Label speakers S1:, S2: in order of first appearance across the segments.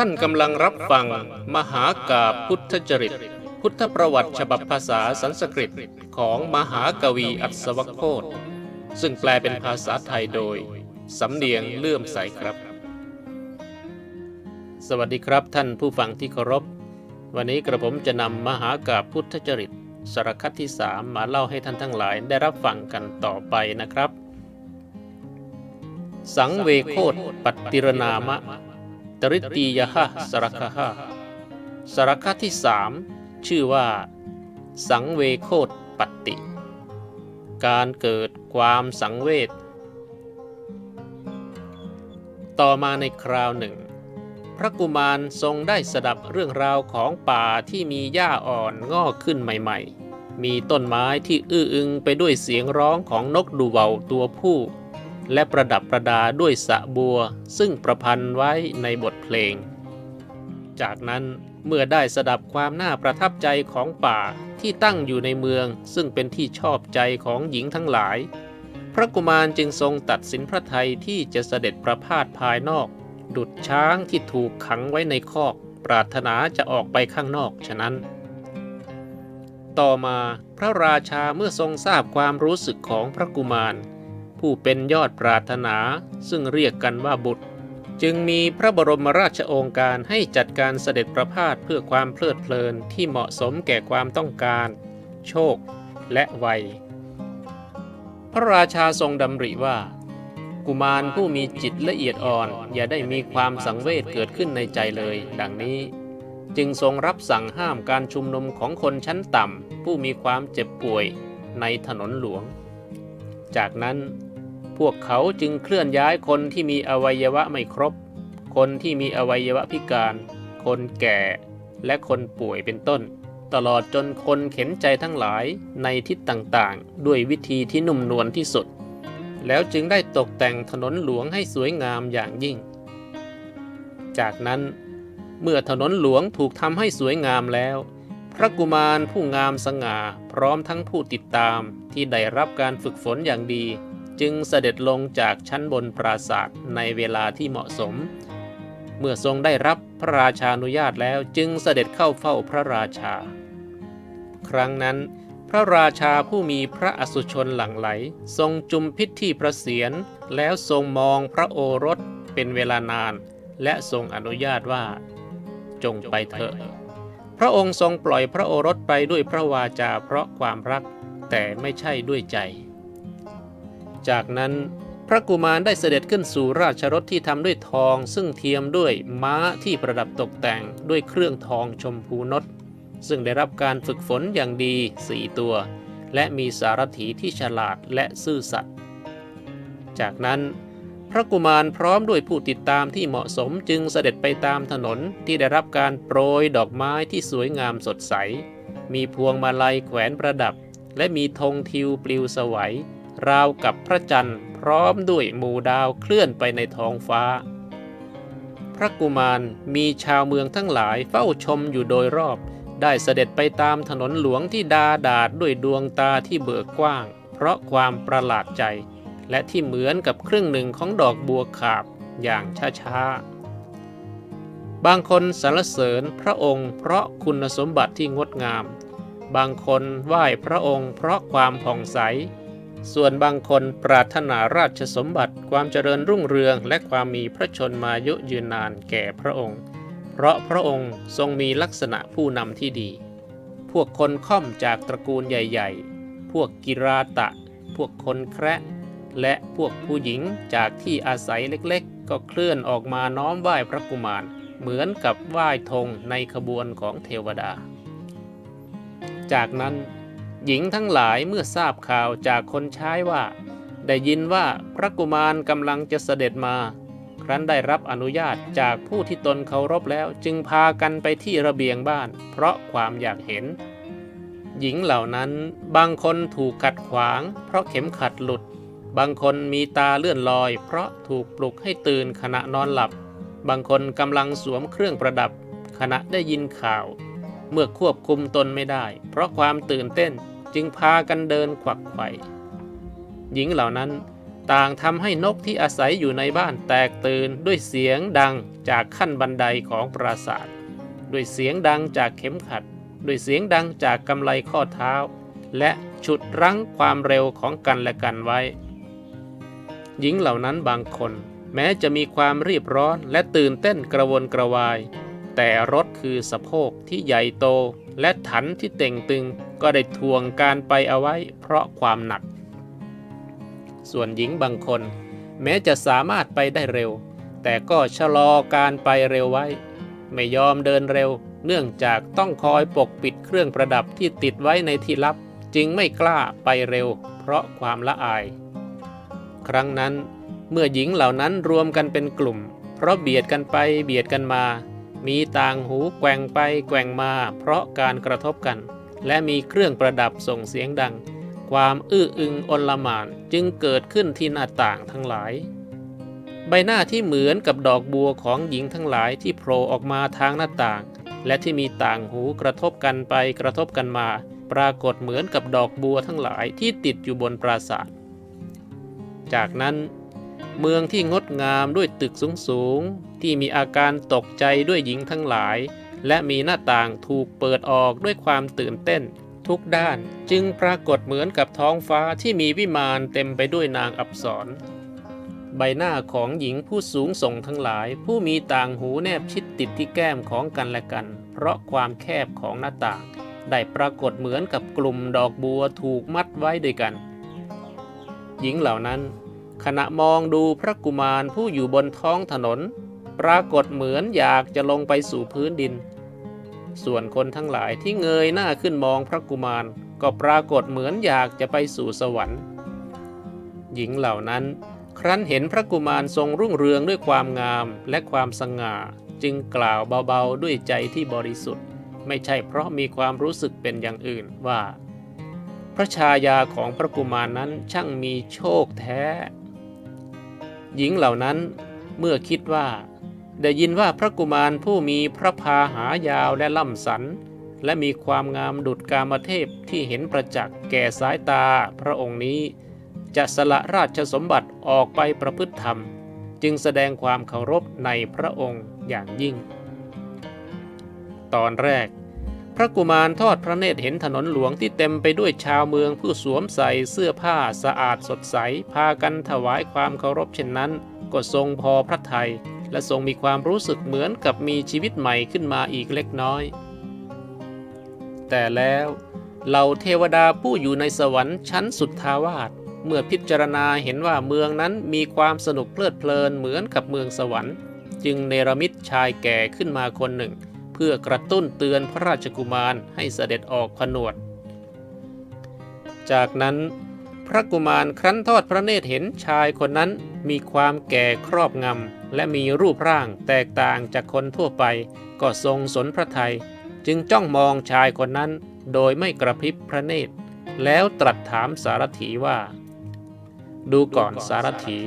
S1: ท่านกำลังรับฟัง มหากาพพุทธจริต พุทธประวัติฉบับภาษาสันสกฤตของมหากวีอัศวโคตซึ่งแปลเป็นภาษาไทยโดย สำเนียงเลื่อมใสครับ สวัสดีครับท่านผู้ฟังที่เคารพ วันนี้กระผมจะนำมหากาพุทธจริต สารคัดที่สามมาเล่าให้ท่านทั้งหลายได้รับฟังกันต่อไปนะครับ สังเวโคตปัตติรนามะ ตริตียหะสรคหะสรคที่สามชื่อว่า สังเวโคตปัตติการเกิดความสังเวชต่อมาในคราวหนึ่ง พระกุมารทรงได้สดับเรื่องราวของป่าที่มีหญ้าอ่อนงอกขึ้นใหม่ ๆ มีต้นไม้ที่อื้ออึงไปด้วยเสียงร้องของนกดูเบาตัวผู้ และประดับประดาด้วยสะบัว ซึ่งประพันธ์ไว้ในบทเพลง จากนั้นเมื่อได้สดับความน่าประทับใจของป่าที่ตั้งอยู่ในเมือง ซึ่งเป็นที่ชอบใจของหญิงทั้งหลาย พระกุมารจึงทรงตัดสินพระทัยที่จะเสด็จประพาสภายนอก ดุดช้างที่ถูกขังไว้ในคอก ปรารถนาจะออกไปข้างนอกฉะนั้น ต่อมาพระราชาเมื่อทรงทราบความรู้สึกของพระกุมาร ผู้เป็นยอดปรารถนาซึ่งเรียกกันว่าบุตร จึงมีพระบรมราชโองการให้จัดการเสด็จประพาสเพื่อความเพลิดเพลินที่เหมาะสมแก่ความต้องการ โชค และวัย พระราชาทรงดำริว่า กุมารผู้มีจิตละเอียดอ่อน อย่าได้มีความสังเวชเกิดขึ้นในใจเลย ดังนี้จึงทรงรับสั่งห้ามการชุมนุมของคนชั้นต่ำ ผู้มีความเจ็บป่วยในถนนหลวง จากนั้น พวกเขาจึงเคลื่อนย้ายคนที่มีอวัยวะไม่ครบ คนที่มีอวัยวะพิการ คนแก่ และคนป่วยเป็นต้น ตลอดจนคนเข็นใจทั้งหลายในทิศต่างๆ ด้วยวิธีที่นุ่มนวลที่สุด แล้วจึงได้ตกแต่งถนนหลวงให้สวยงามอย่างยิ่ง จากนั้นเมื่อถนนหลวงถูกทำให้สวยงามแล้ว พระกุมารผู้งามสง่าพร้อมทั้งผู้ติดตามที่ได้รับการฝึกฝนอย่างดี จึงเสด็จลงจากชั้นบนปราศาสตร์ในเวลาที่เหมาะสม เมื่อทรงได้รับพระราชานุญาตแล้วจึงเสด็จเข้าเฝ้าพระราชา ครั้งนั้นพระราชาผู้มีพระอสุชนหลั่งไหล ทรงจุมพิษที่พระเศียรแล้วทรงมองพระโอรสเป็นเวลานาน และทรงอนุญาตว่า จงไปเถอะ พระองค์ทรงปล่อยพระโอรสไปด้วยพระวาจาเพราะความรักแต่ไม่ใช่ด้วยใจ จากนั้น พระกุมารได้เสด็จขึ้นสู่ราชรถที่ทำด้วยทอง ซึ่งเทียมด้วยม้าที่ประดับตกแต่งด้วยเครื่องทองชมพูนดซึ่งได้รับการฝึกฝนอย่างดีสี่ตัว และมีสารถีที่ฉลาดและซื่อสัตย์จากนั้น พระกุมารพร้อมด้วยผู้ติดตามที่เหมาะสมจึงเสด็จไปตามถนนที่ได้รับการโปรยดอกไม้ที่สวยงามสดใส มีพวงมาลัยแขวนประดับ และมีธงทิวปลิวสวัย ราวกับพระจันทร์พร้อมด้วยหมู่ดาวเคลื่อนไปในท้องฟ้า พระกุมารมีชาวเมืองทั้งหลายเฝ้าชมอยู่โดยรอบ ได้เสด็จไปตามถนนหลวงที่ดาดาดด้วยดวงตาที่เบิกกว้าง เพราะความประหลาดใจ และที่เหมือนกับครึ่งหนึ่งของดอกบัวขาบอย่างช้าๆบางคนสรรเสริญพระองค์เพราะคุณสมบัติที่งดงาม บางคนไหว้พระองค์เพราะความผ่องใส ส่วนบางคนปรารถนาราชสมบัติความเจริญรุ่งเรืองและความมีพระชนมายุยืนนานแก่พระองค์ เพราะพระองค์ทรงมีลักษณะผู้นำที่ดี พวกคนค่อมจากตระกูลใหญ่ ๆ พวกกิราตะ พวกคนแคระ และพวกผู้หญิงจากที่อาศัยเล็กๆ ก็เคลื่อนออกมาน้อมไหว้พระกุมาร เหมือนกับไหว้ธงในขบวนของเทวดา จากนั้น หญิงทั้งหลายเมื่อทราบข่าวจากคนใช้ว่า ได้ยินว่าพระกุมารกำลังจะเสด็จมา ครั้นได้รับอนุญาตจากผู้ที่ตนเคารพแล้วจึงพากันไปที่ระเบียงบ้าน เพราะความอยากเห็น หญิงเหล่านั้นบางคนถูกขัดขวาง เพราะเข็มขัดหลุด บางคนมีตาเลื่อนลอย เพราะถูกปลุกให้ตื่นขณะนอนหลับ บางคนกำลังสวมเครื่องประดับ ขณะได้ยินข่าว เมื่อควบคุมตนไม่ได้ เพราะความตื่นเต้น จึงพากันเดินขวักไขว่หญิงเหล่านั้นต่างทำให้นกที่อาศัยอยู่ในบ้านแตกตื่นด้วยเสียงดังจากขั้นบันไดของปราสาท ด้วยเสียงดังจากเข็มขัด ด้วยเสียงดังจากกำไลข้อเท้า และฉุดรั้งความเร็วของกันและกันไว้ หญิงเหล่านั้นบางคน แม้จะมีความรีบร้อนและตื่นเต้นกระวนกระวาย แต่รถคือสะโพกที่ใหญ่โตและถันที่เต่งตึง ก็ได้ทวงการไปเอาไว้เพราะความหนัก ส่วนหญิงบางคน แม้จะสามารถไปได้เร็ว แต่ก็ชะลอการไปเร็วไว้ ไม่ยอมเดินเร็ว เนื่องจากต้องคอยปกปิดเครื่องประดับที่ติดไว้ในที่ลับ จึงไม่กล้าไปเร็ว เพราะความละอาย ครั้งนั้นเมื่อหญิงเหล่านั้นรวมกันเป็นกลุ่ม เพราะเบียดกันไปเบียดกันมา มีต่างหูแกว่งไปแกว่งมา เพราะการกระทบกัน และมีเครื่องประดับส่งเสียงดัง ความอื้ออึงอนลมานจึงเกิดขึ้นที่หน้าต่างทั้งหลาย ใบหน้าที่เหมือนกับดอกบัวของหญิงทั้งหลายที่โผล่ออกมาทางหน้าต่าง และที่มีต่างหูกระทบกันไปกระทบกันมา ปรากฏเหมือนกับดอกบัวทั้งหลายที่ติดอยู่บนปราสาท จากนั้นเมืองที่งดงามด้วยตึกสูงๆ ที่มีอาการตกใจด้วยหญิงทั้งหลาย และมีหน้าต่างถูกเปิดออกด้วยความตื่นเต้น ทุกด้านจึงปรากฏเหมือนกับท้องฟ้าที่มีวิมานเต็มไปด้วยนางอับสรใบหน้าของหญิงผู้สูงส่งทั้งหลาย ผู้มีต่างหูแนบชิดติดที่แก้มของกันและกัน เพราะความแคบของหน้าต่าง ได้ปรากฏเหมือนกับกลุ่มดอกบัวถูกมัดไว้ด้วยกัน หญิงเหล่านั้น ขณะมองดูพระกุมารผู้อยู่บนท้องถนน ปรากฏเหมือนอยากจะลงไปสู่พื้นดิน ส่วนคนทั้งหลายที่เงยหน้าขึ้นมองพระกุมาร ก็ปรากฏเหมือนอยากจะไปสู่สวรรค์ หญิงเหล่านั้น ครั้นเห็นพระกุมารทรงรุ่งเรืองด้วยความงามและความสง่า จึงกล่าวเบาๆด้วยใจที่บริสุทธิ์ ไม่ใช่เพราะมีความรู้สึกเป็นอย่างอื่นว่า พระชายาของพระกุมารนั้นช่างมีโชคแท้ หญิงเหล่านั้นเมื่อคิดว่า ได้ยินว่าพระกุมารผู้มีพระพาหายาวและล่ำสัน และมีความงามดุจกามเทพที่เห็นประจักษ์แก่สายตาพระองค์นี้ จะสละราชสมบัติออกไปประพฤติธรรม จึงแสดงความเคารพในพระองค์อย่างยิ่ง ตอนแรก พระกุมารทอดพระเนตรเห็นถนนหลวงที่เต็มไปด้วยชาวเมืองผู้สวมใส่เสื้อผ้าสะอาดสดใสพากันถวายความเคารพเช่นนั้นก็ทรงพอพระทัย และทรงมีความรู้สึกเหมือนกับมีชีวิตใหม่ขึ้นมาอีกเล็กน้อย แต่แล้วเหล่าเทวดาผู้อยู่ในสวรรค์ชั้นสุดทาวาสเมื่อพิจารณาเห็นว่าเมืองนั้นมีความสนุกเพลิดเพลินเหมือนกับเมืองสวรรค์ จึงเนรมิตชายแก่ขึ้นมาคนหนึ่ง เพื่อกระตุ้นเตือนพระราชกุมารให้เสด็จออกผนวด จากนั้นพระกุมารครั้นทอดพระเนตรเห็นชายคนนั้นมีความแก่ครอบงำ และมีรูปร่างแตกต่างจากคนทั่วไป ก็ทรงสนพระทัยจึงจ้องมองชายคนนั้นโดยไม่กระพริบพระเนตร แล้วตรัสถามสารถีว่า ดูก่อนสารถี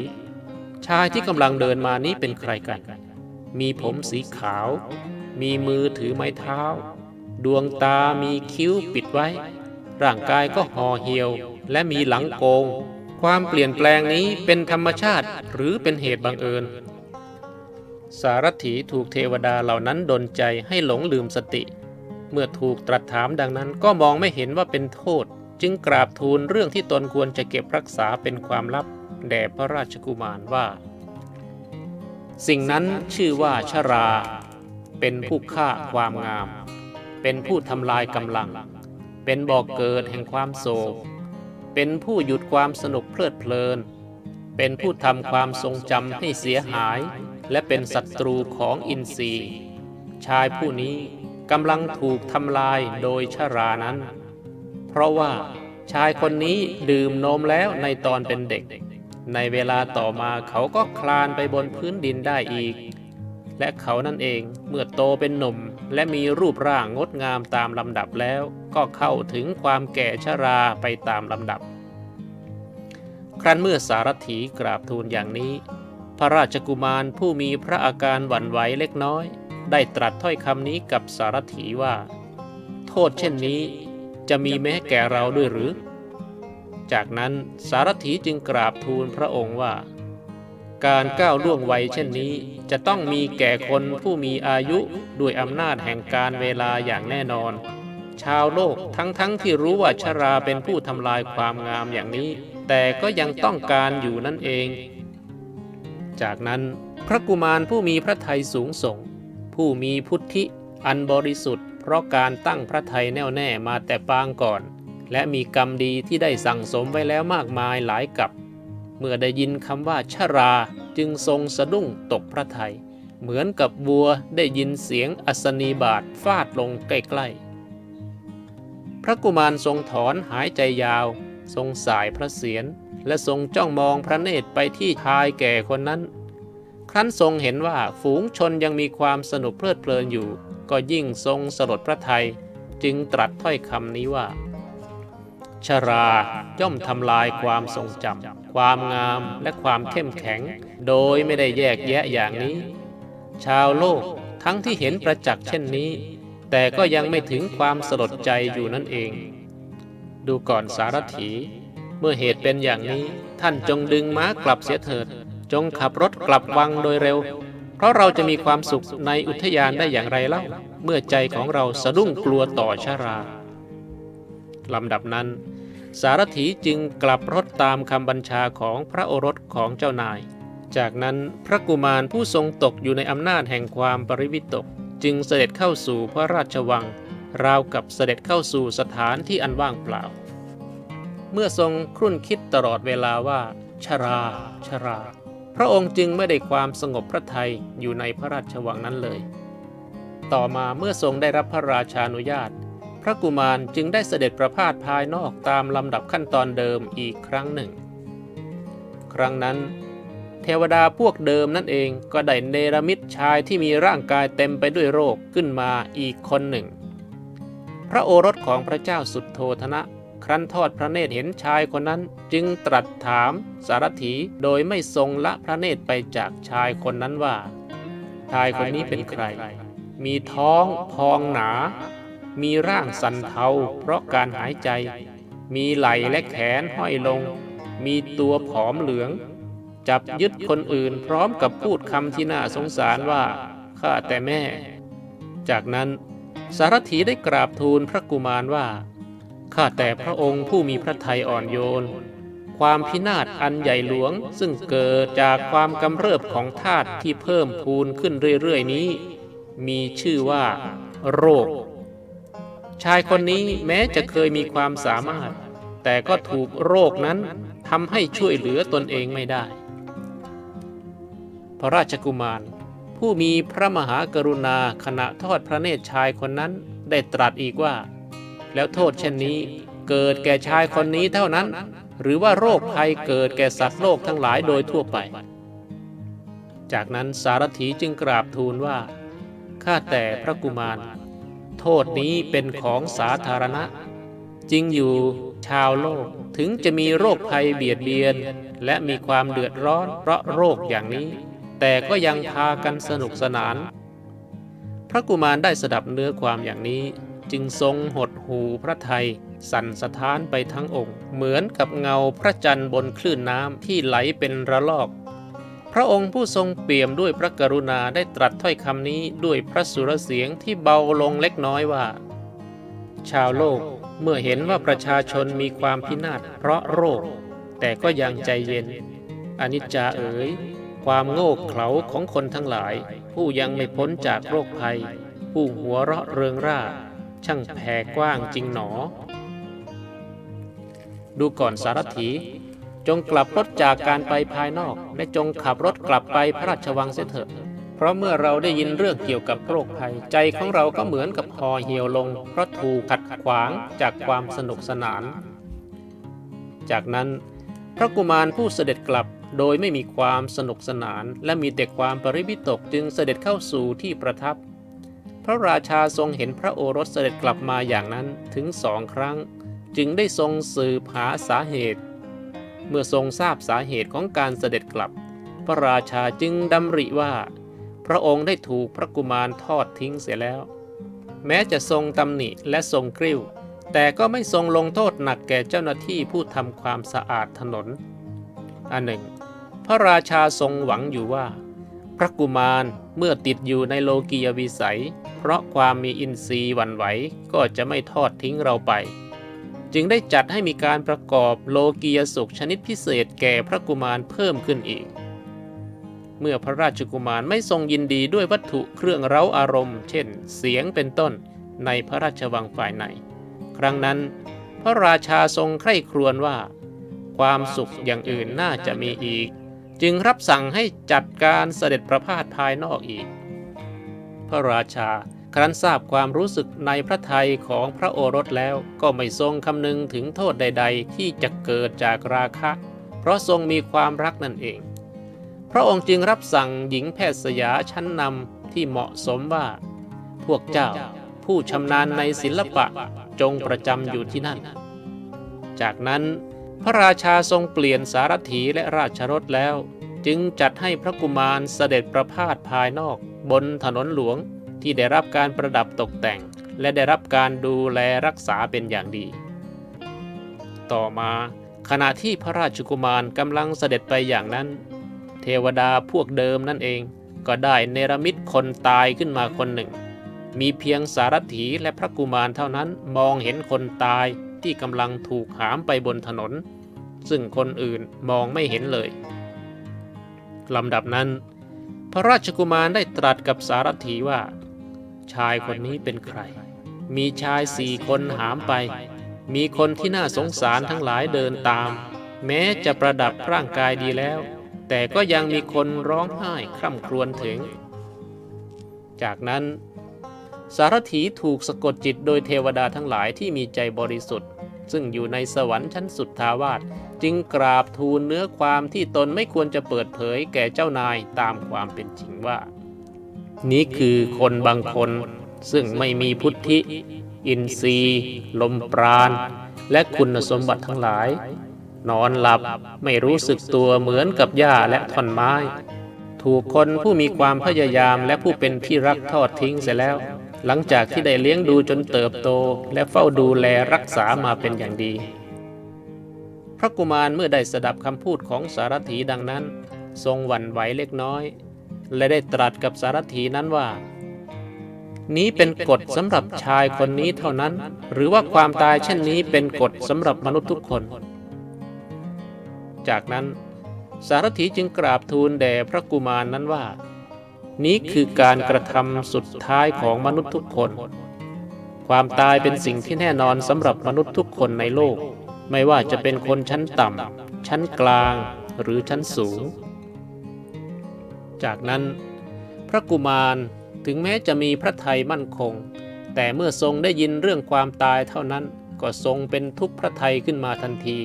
S1: ชายที่กำลังเดินมานี้เป็นใครกัน มีผมสีขาว มีมือถือไม้เท้า ดวงตามีคิ้วปิดไว้ ร่างกายก็ห่อเหี่ยว และมีหลังโกง ความเปลี่ยนแปลงนี้เป็นธรรมชาติหรือเป็นเหตุบังเอิญ สารถีถูกเทวดาเหล่านั้นดนใจให้หลงลืมสติ เมื่อถูกตรัสถามดังนั้นก็มองไม่เห็นว่าเป็นโทษ จึงกราบทูลเรื่องที่ตนควรจะเก็บรักษาเป็นความลับ แด่พระราชกุมารว่า สิ่งนั้นชื่อว่าชรา เป็นผู้ฆ่าความงาม เป็นผู้ทำลายกำลัง เป็นบ่อกเกิดแห่งความโศก เป็นผู้หยุดความสนุกเพลิดเพลิน เป็นผู้ทำความทรงจำให้เสียหาย และเป็นศัตรูของอินทรีย์ ชายผู้นี้กำลังถูกทำลายโดยชรานั้น เพราะว่าชายคนนี้ดื่มนมแล้วในตอนเป็นเด็ก ในเวลาต่อมาเขาก็คลานไปบนพื้นดินได้อีก และเขานั่นเองเมื่อโตเป็นหนุ่มและมีรูปร่างงดงามตามลำดับแล้วก็เข้าถึงความแก่ชราไปตามลำดับ ครั้นเมื่อสารถีกราบทูลอย่างนี้ พระราชกุมารผู้มีพระอาการหวั่นไหวเล็กน้อย ได้ตรัสถ้อยคำนี้กับสารถีว่า โทษเช่นนี้จะมีแม้แก่เราด้วยหรือ จากนั้นสารถีจึงกราบทูลพระองค์ว่า การก้าวล่วงวัยเช่นนี้จะต้องมีแก่คนผู้มีอายุด้วยอำนาจแห่งการเวลาอย่างแน่นอน ชาวโลกทั้งๆทที่รู้ว่าชราเป็นผู้ทำลายความงามอย่างนี้ แต่ก็ยังต้องการอยู่นั่นเอง จากนั้น พระกุมารผู้มีพระทัยสูงส่ง ผู้มีพุทธิอันบริสุทธิ์ เพราะการตั้งพระทัยแน่วแน่มาแต่ปางก่อน และมีกรรมดีที่ได้สั่งสมไว้แล้วมากมายหลายกับเมื่อได้ยินคำว่าชราจึงทรงสะดุ้งตกพระทัยเหมือนกับวัวได้ยินเสียงอัศนีบาทฟาดลงใกล้ๆ พระกุมารทรงถอนหายใจยาว ทรงสายพระเศียรและทรงจ้องมองพระเนตรไปที่ชายแก่คนนั้น ครั้นทรงเห็นว่าฝูงชนยังมีความสนุกเพลิดเพลินอยู่ ก็ยิ่งทรงสลดพระทัยจึงตรัสถ้อยคำนี้ว่า ชราย่อมทำลายความทรงจำความงามและความเข้มแข็ง โดยไม่ได้แยกแยะอย่างนี้ ชาวโลกทั้งที่เห็นประจักษ์เช่นนี้ แต่ก็ยังไม่ถึงความสลดใจอยู่นั่นเอง ดูก่อนสารถี เมื่อเหตุเป็นอย่างนี้ ท่านจงดึงม้ากลับเสียเถิด จงขับรถกลับวังโดยเร็ว เพราะเราจะมีความสุขในอุทยานได้อย่างไรเล่า เมื่อใจของเราสะดุ้งกลัวต่อชาราลำดับนั้น สารถีจึงกลับรถตามคำบัญชาของพระโอรสของเจ้านาย จากนั้นพระกุมารผู้ทรงตกอยู่ในอำนาจแห่งความปริวิตก จึงเสด็จเข้าสู่พระราชวัง ราวกับเสด็จเข้าสู่สถานที่อันว่างเปล่า เมื่อทรงครุ่นคิดตลอดเวลาว่า ชรา ชรา พระองค์จึงไม่ได้ความสงบพระทัยอยู่ในพระราชวังนั้นเลย ต่อมาเมื่อทรงได้รับพระราชานุญาต พระกุมารจึงได้เสด็จประพาสภายนอกตามลำดับขั้นตอนเดิมอีกครั้งหนึ่ง ครั้งนั้นเทวดาพวกเดิมนั่นเองก็ได้เนรมิตชายที่มีร่างกายเต็มไปด้วยโรคขึ้นมาอีกคนหนึ่ง พระโอรสของพระเจ้าสุดโทธนะ ครั้นทอดพระเนตรเห็นชายคนนั้น จึงตรัสถามสารถีโดยไม่ทรงละพระเนตรไปจากชายคนนั้นว่า ชายคนนี้เป็นใคร มีท้องพองหนา มีร่างสันเทาเพราะการหายใจ มีไหล่และแขนห้อยลง มีตัวผอมเหลือง จับยึดคนอื่นพร้อมกับพูดคำที่น่าสงสารว่าข้าแต่แม่ จากนั้น สารถีได้กราบทูลพระกุมารว่า ข้าแต่พระองค์ผู้มีพระทัยอ่อนโยน ความพินาศอันใหญ่หลวง ซึ่งเกิดจากความกำเริบของธาตุที่เพิ่มพูนขึ้นเรื่อยๆนี้ มีชื่อว่า โรค ชายคนนี้แม้จะเคยมีความสามารถ แต่ก็ถูกโรคนั้นทำให้ช่วยเหลือตนเองไม่ได้ พระราชกุมาร ผู้มีพระมหากรุณาขณะทอดพระเนตรชายคนนั้นได้ตรัสอีกว่า แล้วโทษเช่นนี้เกิดแก่ชายคนนี้เท่านั้น หรือว่าโรคภัยเกิดแก่สัตว์โลกทั้งหลายโดยทั่วไป จากนั้นสารถีจึงกราบทูลว่าข้าแต่พระกุมาร โทษนี้เป็นของสาธารณะ จริงอยู่ชาวโลกถึงจะมีโรคภัยเบียดเบียน และมีความเดือดร้อนเพราะโรคอย่างนี้ แต่ก็ยังพากันสนุกสนาน พระกุมารได้สดับเนื้อความอย่างนี้ จึงทรงหดหูพระไทย สั่นสะท้านไปทั้งองค์ เหมือนกับเงาพระจันทร์บนคลื่นน้ำที่ไหลเป็นระลอก พระองค์ผู้ทรงเปี่ยมด้วยพระกรุณาได้ตรัสถ้อยคำนี้ด้วยพระสุรเสียงที่เบาลงเล็กน้อยว่า ชาวโลกเมื่อเห็นว่าประชาชนมีความพินาศเพราะโรค แต่ก็ยังใจเย็นอนิจจาเอ๋ย ความโง่เขลาของคนทั้งหลาย ผู้ยังไม่พ้นจากโรคภัย ผู้หัวเราะเริงร่า ช่างแผ่กว้างจริงหนอ ดูก่อนสารถี จงกลับรถจากการไปภายนอก และจงขับรถกลับไปพระราชวังเสียเถิดเพราะเมื่อเราได้ยินเรื่องเกี่ยวกับโรคภัย ใจของเราก็เหมือนกับห่อเหี่ยวลง เพราะถูกขัดขวางจากความสนุกสนาน จากนั้นพระกุมารผู้เสด็จกลับ โดยไม่มีความสนุกสนาน และมีแต่ความปริวิตกจึงเสด็จเข้าสู่ที่ประทับ พระราชาทรงเห็นพระโอรสเสด็จกลับมาอย่างนั้นถึงสองครั้ง จึงได้ทรงสืบหาสาเหตุ เมื่อทรงทราบสาเหตุของการเสด็จกลับ พระราชาจึงดำริว่า พระองค์ได้ถูกพระกุมารทอดทิ้งเสียแล้ว แม้จะทรงตำหนิและทรงกริ้ว แต่ก็ไม่ทรงลงโทษหนักแก่เจ้าหน้าที่ผู้ทำความสะอาดถนนอันหนึ่ง ระราชาทรงหวังอยู่ว่า พระกุมารเมื่อติดอยู่ในโลกียวิสัย เพราะความมีอินทรีย์วันไหวก็จะไม่ทอดทิ้งเราไป จึงได้จัดให้มีการประกอบโลกียสุขชนิดพิเศษแก่พระกุมารเพิ่มขึ้นอีก เมื่อพระราชกุมารไม่ทรงยินดีด้วยวัตถุเครื่องเร้าอารมณ์ เช่น เสียงเป็นต้นในพระราชวังฝ่ายในครั้งนั้น พระราชาทรงใคร่ครวญว่า ความสุขอย่างอื่นน่าจะมีอีก จึงรับสั่งให้จัดการเสด็จประพาสภายนอกอีก พระราชาครั้นทราบความรู้สึกในพระทัยของพระโอรสแล้วก็ไม่ทรงคำนึงถึงโทษใด ๆ ที่จะเกิดจากราคะ เพราะทรงมีความรักนั่นเอง พระองค์จึงรับสั่งหญิงแพทย์สยาชั้นนำที่เหมาะสมว่า พวกเจ้าผู้ชำนาญในศิลปะจงประจำอยู่ที่นั่น จากนั้น พระราชาทรงเปลี่ยนสารถีและราชรถแล้ว จึงจัดให้พระกุมารเสด็จประพาสภายนอก บนถนนหลวงที่ได้รับการประดับตกแต่ง และได้รับการดูแลรักษาเป็นอย่างดี ต่อมาขณะที่พระราชกุมารกำลังเสด็จไปอย่างนั้น เทวดาพวกเดิมนั่นเองก็ได้เนรมิตคนตายขึ้นมาคนหนึ่ง มีเพียงสารถีและพระกุมารเท่านั้นมองเห็นคนตาย ที่กำลังถูกหามไปบนถนน ซึ่งคนอื่นมองไม่เห็นเลยลำดับนั้น พระราชกุมารได้ตรัสกับสารถีว่า ชายคนนี้เป็นใคร มีชายสี่คนหามไป มีคนที่น่าสงสารทั้งหลายเดินตาม แม้จะประดับร่างกายดีแล้ว แต่ก็ยังมีคนร้องไห้คร่ำครวญถึง จากนั้น สารถีถูกสะกดจิตโดยเทวดาทั้งหลายที่มีใจบริสุทธิ์ ซึ่งอยู่ในสวรรค์ชั้นสุดทาวาสจึงกราบทูลเนื้อความที่ตนไม่ควรจะเปิดเผยแก่เจ้านายตามความเป็นจริงว่า นี้คือคนบางคน ซึ่งไม่มีพุทธิ อินทรีย์ ลมปราณ และคุณสมบัติทั้งหลาย นอนหลับไม่รู้สึกตัวเหมือนกับหญ้าและท่อนไม้ ถูกคนผู้มีความพยายามและผู้เป็นที่รักทอดทิ้งเสียแล้ว หลังจากที่ได้เลี้ยงดูจนเติบโต และเฝ้าดูแลรักษามาเป็นอย่างดี พระกุมารเมื่อได้สดับคำพูดของสารถีดังนั้น ทรงหวั่นไหวเล็กน้อย และได้ตรัสกับสารถีนั้นว่า นี้เป็นกฎสำหรับชายคนนี้เท่านั้น หรือว่าความตายเช่นนี้เป็นกฎสำหรับมนุษย์ทุกคน จากนั้นสารถีจึงกราบทูลแด่พระกุมารนั้นว่า นี้คือการกระทำสุดท้ายของมนุษย์ทุกคน ความตายเป็นสิ่งที่แน่นอนสำหรับมนุษย์ทุกคนในโลก ไม่ว่าจะเป็นคนชั้นต่ำ ชั้นกลางหรือชั้นสูง จากนั้น พระกุมารถึงแม้จะมีพระทัยมั่นคง แต่เมื่อทรงได้ยินเรื่องความตายเท่านั้นก็ทรงเป็นทุกข์พระทัยขึ้นมาทันที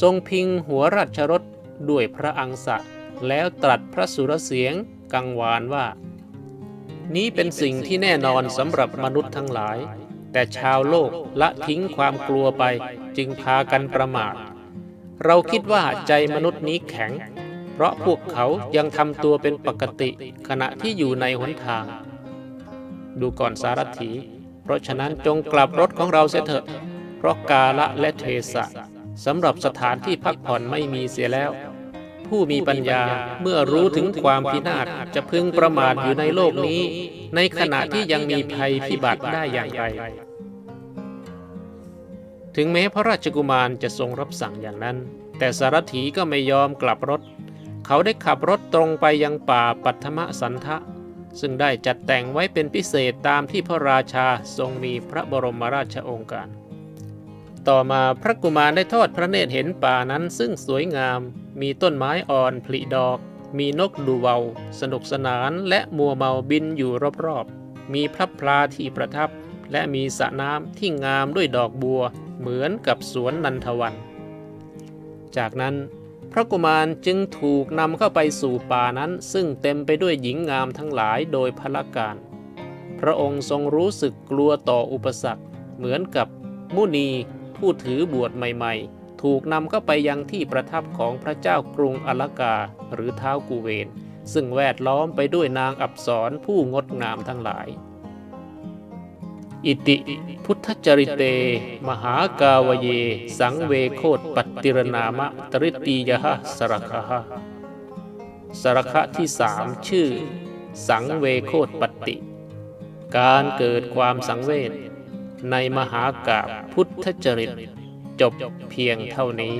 S1: ทรงพิงหัวราชรถด้วยพระอังสะแล้วตรัสพระสุรเสียง กังวานว่า นี้เป็นสิ่งที่แน่นอนสำหรับมนุษย์ทั้งหลาย แต่ชาวโลกละทิ้งความกลัวไปจึงพากันประมาท เราคิดว่าใจมนุษย์นี้แข็ง เพราะพวกเขายังทำตัวเป็นปกติขณะที่อยู่ในหนทาง ดูก่อนสารถี เพราะฉะนั้นจงกลับรถของเราเสียเถอะ เพราะกาละและเทศะสำหรับสถานที่พักผ่อนไม่มีเสียแล้ว ผู้มีปัญญาเมื่อรู้ถึงความพินาศจะพึงประมาทอยู่ในโลกนี้ ในขณะที่ยังมีภัยพิบัติได้อย่างไร ถึงแม้พระราชกุมารจะทรงรับสั่งอย่างนั้น แต่สารถีก็ไม่ยอมกลับรถ เขาได้ขับรถตรงไปยังป่าปัทมสันทะ ซึ่งได้จัดแต่งไว้เป็นพิเศษตามที่พระราชาทรงมีพระบรมราชโองการ ต่อมาพระกุมารได้ทอดพระเนตรเห็นป่านั้นซึ่งสวยงาม มีต้นไม้อ่อนผลิดอก มีนกดูเวาสนุกสนานและมัวเมาบินอยู่รอบๆ มีพระพลาที่ประทับ และมีสระน้ำที่งามด้วยดอกบัว เหมือนกับสวนนันทวัน จากนั้นพระกุมารจึงถูกนำเข้าไปสู่ป่านั้น ซึ่งเต็มไปด้วยหญิงงามทั้งหลายโดยพละการ พระองค์ทรงรู้สึกกลัวต่ออุปสรรค เหมือนกับมุนีผู้ถือบวชใหม่ ๆ ถูกนำเข้าไปยังที่ประทับของพระเจ้ากรุงอลกาหรือเท้ากุเวน ซึ่งแวดล้อมไปด้วยนางอับสรผู้งดงามทั้งหลาย อิติพุทธจริเต มหากาวเย สังเวโคตปัตติรนามะตริตียะสรคหะสรคะที่สามชื่อ สังเวโคตปัตติ การเกิดความสังเวชในมหากาพพุทธจริต จบเพียงเท่านี้